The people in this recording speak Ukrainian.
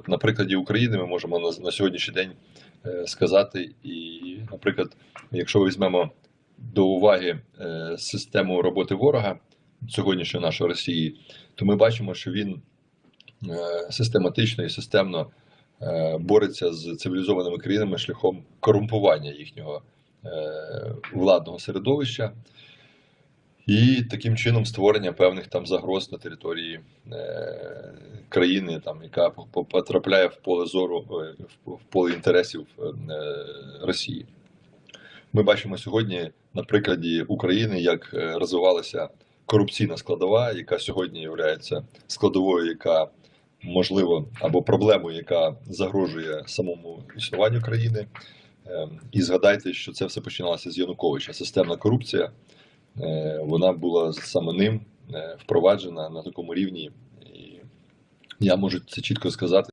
от на прикладі України ми можемо на, на сьогоднішній день е, сказати, і, наприклад, якщо візьмемо до уваги е, систему роботи ворога сьогоднішньої нашої Росії, то ми бачимо, що він е, систематично і системно бореться з цивілізованими країнами шляхом корумпування їхнього владного середовища. І таким чином створення певних там загроз на території країни, там, яка по- по- потрапляє в поле зору, е, в- поле інтересів е, Росії. Ми бачимо сьогодні на прикладі України, як е, розвивалася корупційна складова, яка сьогодні є складовою, яка можливо або проблемою, яка загрожує самому існуванню країни. Е, І згадайте, що це все починалося з Януковича. Системна корупція, вона була саме ним впроваджена на такому рівні. Я можу це чітко сказати.